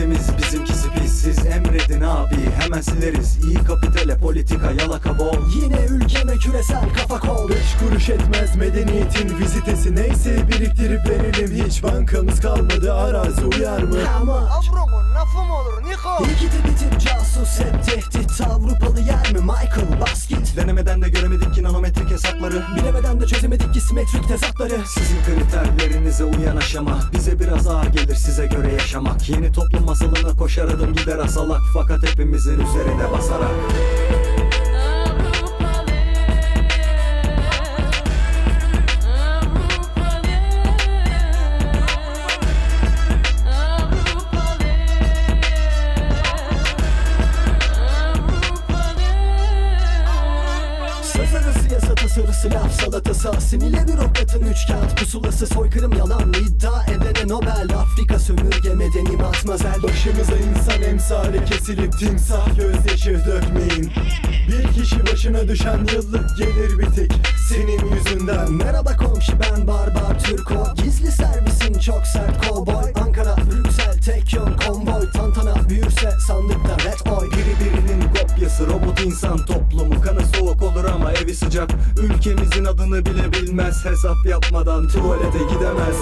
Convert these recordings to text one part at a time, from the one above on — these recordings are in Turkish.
temiz bizimkisi pis Siz emredin abi hemen sileriz. İyi kapitale politika yalaka bol. Yine ülkeme küresel kafa kol. Beş kuruş etmez medeniyetin vizitesi. Neyse biriktirip verelim. Hiç bankamız kalmadı arazi uyar mı? Ama Avrumun lafı mı olur Niko? İyi ki de bir tip casus hep tehdit hesapları Bilemeden de çözemedik ki simetrik tezatları. Sizin kriterlerinize uyan aşama. Bize biraz ağır gelir size göre yaşamak. Yeni toplum masalına koşar adım gider asalak. Fakat hepimizin üzerine basarak tasarısı laf salatası Asimile bürokratın üç kağıt pusulası. Soykırım yalan iddia edene Nobel Afrika sömürge medeni matmazel. Başımıza insan emsali kesilip timsah gözyaşı dökmeyin. Bir kişi başına düşen yıllık gelir bir tek senin yüzünden. Merhaba komşu ben Barbar Türko. Gizli servisin çok sert kovboy Ankara, Brüksel, tek yön konvoy. Tantana büyürse sandıkta red oy Biri birinin kopyası robot insan toplumu evi sıcak Ülkemizin adını bile bilmez. Hesap yapmadan tuvalete gidemez.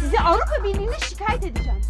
Sizi Avrupa Birliği'ne şikayet edeceğim.